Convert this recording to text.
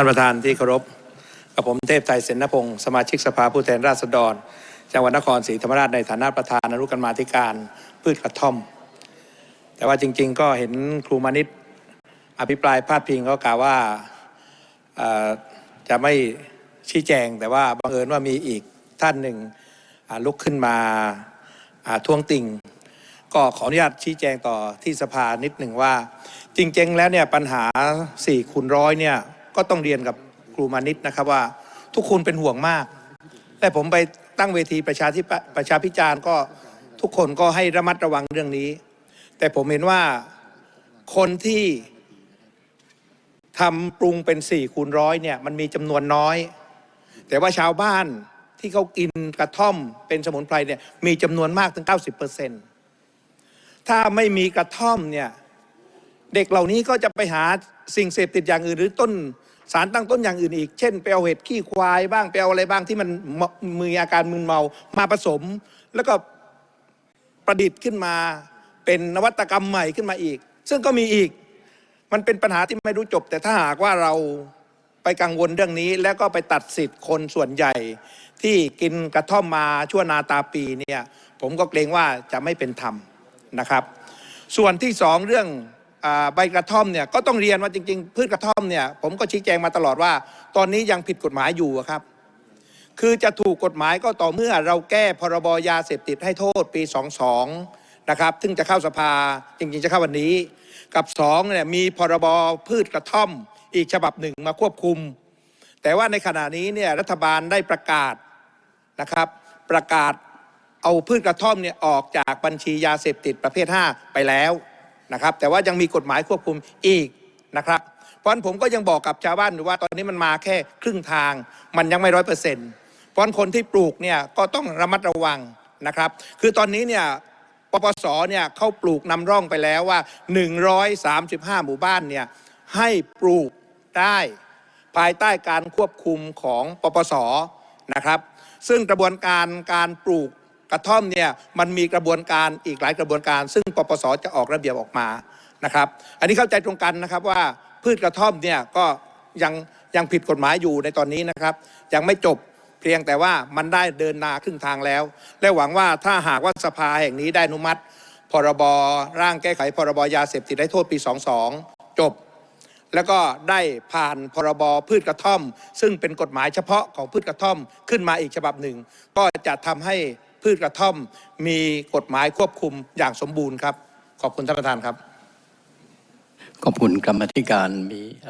ท่านประธานที่เคารพกับผมเทพไทยเสนพงศ์สมาชิกสภาผู้แทนราษฎร จังหวัดนครศรีธรรมราชในฐานะประธานอนุกรรมาธิการพืชกระท่อม แต่ว่าจริง ๆ ก็เห็นครูมานิตอภิปรายพาดพิงก็กล่าวว่าจะไม่ชี้แจง แต่ว่าบังเอิญว่ามีอีกท่านหนึ่งลุกขึ้นมาอ่าท้วงติงก็ขออนุญาตชี้แจงต่อที่สภานิดหนึ่งว่า จริง ๆ แล้วเนี่ยปัญหา4คูณร้อยเนี่ย ก็ต้องเรียนกับครูมานิตนะครับว่าทุกคนเป็นห่วงมากแต่ผมไปตั้งเวทีประชาธิปประชาพิจารณ์ก็ทุกคนก็ให้ระมัดระวังเรื่องนี้ แต่ผมเห็นว่าคนที่ทำปรุงเป็น4คูณร้อยเนี่ยมันมีจำนวนน้อย แต่ว่าชาวบ้านที่เขากินกระท่อมเป็นสมุนไพรเนี่ยมีจำนวนมากถึง 90%เถ้าไม่มีกระท่อมเนี่ย เด็กเหล่านี้ก็จะไปหาสิ่งเสพติดอย่างอื่นหรือต้นสารตั้งต้นอย่างอื่นอีก เช่นไปเอาเห็ดขี้ควายบ้างไปเอาอะไรบ้างที่มันมมีอาการมึนเมามาผสม แล้วก็ประดิษฐ์ขึ้นมา เป็นนวัตกรรมใหม่ขึ้นมาอีก ซึ่งก็มีอีกมันเป็นปัญหาที่ไม่รู้จบ แต่ถ้าหากว่าเราไปกังวลเรื่องนี้ แล้วก็ไปตัดสิทธิ์คนส่วนใหญ่ ที่กินกระท่อมมาชั่วนาตาปีเนี่ยผมก็เกรงว่าจะไม่เป็นธรรมนะครับ ส่วนที่สองเรื่อง ใบกระท่อมเนี่ยก็ต้องเรียนว่าจริง ๆ พืชกระท่อมเนี่ยผมก็ชี้แจงมาตลอดว่า ตอนนี้ยังผิดกฎหมายอยู่ครับ คือจะถูกกฎหมายก็ต่อเมื่อเราแก้พรบยาเสพติดให้โทษปี 22 นะครับซึ่งจะเข้าสภาจริง ๆ จะเข้าวันนี้ กับ2เนี่ยมีพรบพืชกระท่อม อีกฉบับหนึ่งมาควบคุม แต่ว่าในขณะนี้เนี่ยรัฐบาลได้ประกาศนะครับประกาศเอาพืชกระท่อมเนี่ยออกจากบัญชียาเสพติดประเภท 5 ไปแล้ว นะครับ แต่ว่ายังมีกฎหมายควบคุมอีกนะครับ เพราะนั้นผมก็ยังบอกกับชาวบ้านอยู่ว่าตอนนี้มันมาแค่ครึ่งทาง มันยังไม่ร้อยเปอร์เซ็นต์เพราะนั้นคนที่ปลูกเนี่ยก็ต้องระมัดระวังนะครับ คือตอนนี้เนี่ยปปสเนี่ยเขาปลูกนำร่องไปแล้วว่า 135 หมู่บ้านเนี่ยให้ปลูกได้ภายใต้การควบคุมของปปสนะครับ ซึ่งกระบวนการการปลูก กระท่อมเนี่ยมันมีกระบวนการอีกหลายกระบวนการ ซึ่งปปสจะออกระเบียบออกมานะครับ อันนี้เข้าใจตรงกันนะครับว่าพืชกระท่อมเนี่ยก็ยังยังผิดกฎหมายอยู่ในตอนนี้นะครับ ยังไม่จบเพียงแต่ว่ามันได้เดินนาครึ่งทางแล้ว และหวังว่าถ้าหากว่าสภาแห่งนี้ได้อนุมัติ พรบร่างแก้ไขพรบยาเสพติดให้โทษปี 22 จบ แล้วก็ได้ผ่านพรบพืชกระท่อม ซึ่งเป็นกฎหมายเฉพาะของพืชกระท่อมขึ้นมาอีกฉบับหนึ่ง ก็จะทำให้ พืชกระท่อมมีกฎหมายควบคุมอย่างสมบูรณ์ครับ ขอบคุณท่านประธานครับ ขอบคุณกรรมธิการมีอะไร